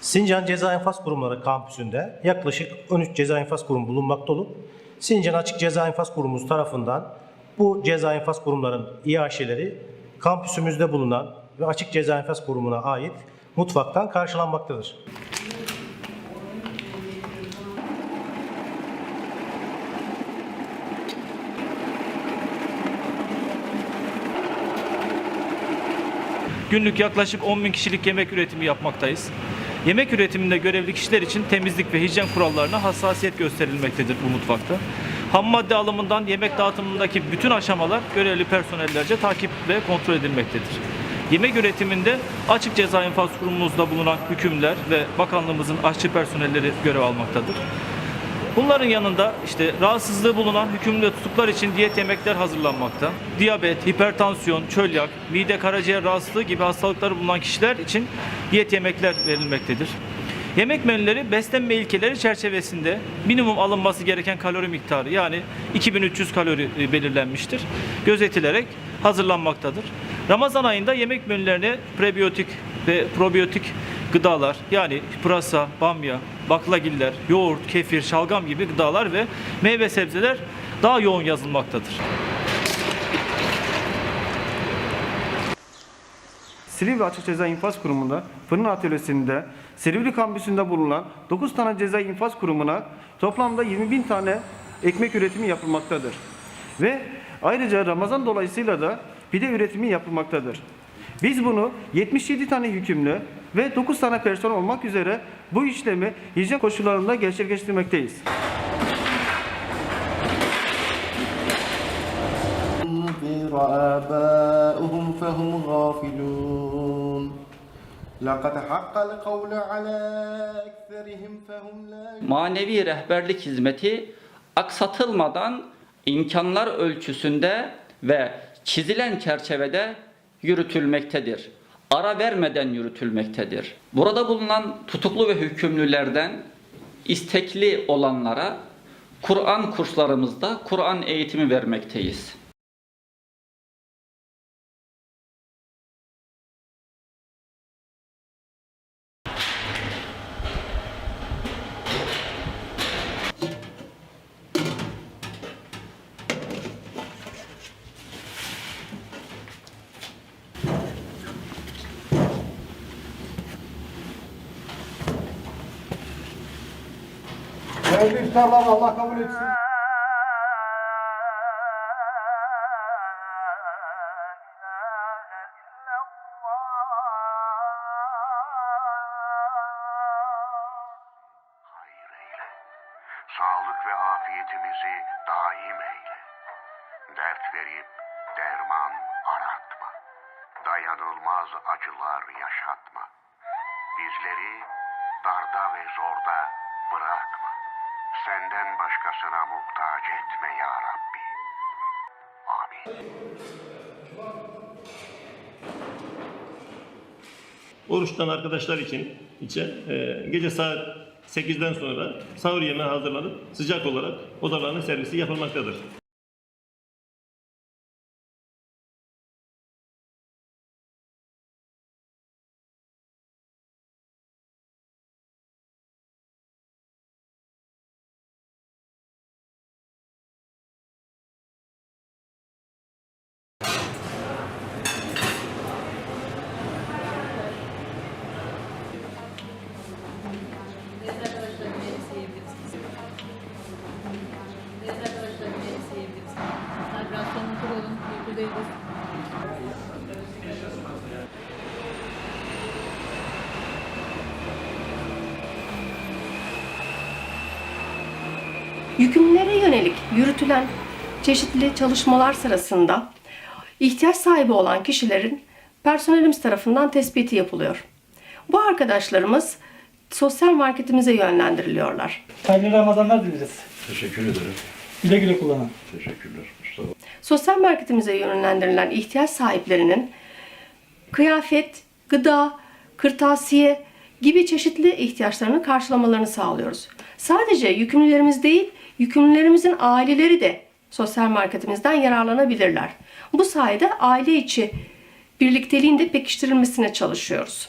Sincan Ceza İnfaz Kurumları kampüsünde yaklaşık 13 ceza infaz kurumu bulunmakta olup Sincan Açık Ceza İnfaz Kurumumuz tarafından bu ceza infaz kurumların İAŞ'leri kampüsümüzde bulunan ve Açık Ceza İnfaz Kurumu'na ait mutfaktan karşılanmaktadır. Günlük yaklaşık 10 bin kişilik yemek üretimi yapmaktayız. Yemek üretiminde görevli kişiler için temizlik ve hijyen kurallarına hassasiyet gösterilmektedir bu mutfakta. Ham madde alımından yemek dağıtımındaki bütün aşamalar görevli personellerce takip ve kontrol edilmektedir. Yemek üretiminde açık ceza infaz kurumumuzda bulunan hükümler ve bakanlığımızın aşçı personelleri görev almaktadır. Bunların yanında işte rahatsızlığı bulunan hükümlü tutuklar için diyet yemekler hazırlanmakta. Diyabet, hipertansiyon, çölyak, mide karaciğer rahatsızlığı gibi hastalıkları bulunan kişiler için diyet yemekler verilmektedir. Yemek menüleri beslenme ilkeleri çerçevesinde minimum alınması gereken kalori miktarı yani 2300 kalori e, belirlenmiştir. Gözetilerek hazırlanmaktadır. Ramazan ayında yemek menülerine prebiyotik ve probiyotik gıdalar yani pırasa, bamya, baklagiller, yoğurt, kefir, şalgam gibi gıdalar ve meyve sebzeler daha yoğun yazılmaktadır. Silivri Açık Ceza İnfaz Kurumu'nda fırın atölyesinde Silivri kampüsünde bulunan 9 tane ceza infaz kurumuna toplamda 20 bin tane ekmek üretimi yapılmaktadır. Ve ayrıca Ramazan dolayısıyla da pide üretimi yapılmaktadır. Biz bunu 77 tane hükümlü ve 9 tane personel olmak üzere bu işlemi hijyen koşullarında gerçekleştirmekteyiz. أنذر آباؤهم فهم غافلون لقد حق القول على أكثرهم فهم لا manevi rehberlik hizmeti aksatılmadan imkanlar ölçüsünde ve çizilen çerçevede yürütülmektedir. Ara vermeden yürütülmektedir. Burada bulunan tutuklu ve hükümlülerden istekli olanlara Kur'an kurslarımızda Kur'an eğitimi vermekteyiz. Değerli iftarlar Allah kabul etsin. Sağlık ve afiyetimizi daim eyle. Dert verip derman aratma. Dayanılmaz acılar yaşatma. Bizleri darda ve zorda bırakma. Senden başkasına muhtaç etme ya Rabbi. Amin. Oruç tutan arkadaşlar için içe e, gece saat 8'den sonra sahur yemeği hazırlanıp sıcak olarak odalarına servisi yapılmaktadır. Uykudaydınız. Yükümlülere yönelik yürütülen çeşitli çalışmalar sırasında ihtiyaç sahibi olan kişilerin personelimiz tarafından tespiti yapılıyor. Bu arkadaşlarımız sosyal marketimize yönlendiriliyorlar. Hayırlı Ramazanlar dileriz. Teşekkür ederim. Güle güle kullanın. Teşekkürler. Sosyal marketimize yönlendirilen ihtiyaç sahiplerinin kıyafet, gıda, kırtasiye gibi çeşitli ihtiyaçlarını karşılamalarını sağlıyoruz. Sadece yükümlülerimiz değil, yükümlülerimizin aileleri de sosyal marketimizden yararlanabilirler. Bu sayede aile içi birlikteliğin de pekiştirilmesine çalışıyoruz.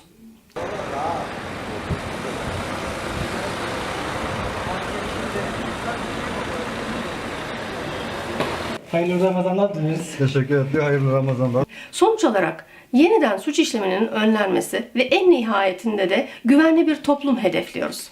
Hayırlı Ramazanlar dileriz. Teşekkür ederim. Hayırlı Ramazanlar. Sonuç olarak yeniden suç işleminin önlenmesi ve en nihayetinde de güvenli bir toplum hedefliyoruz.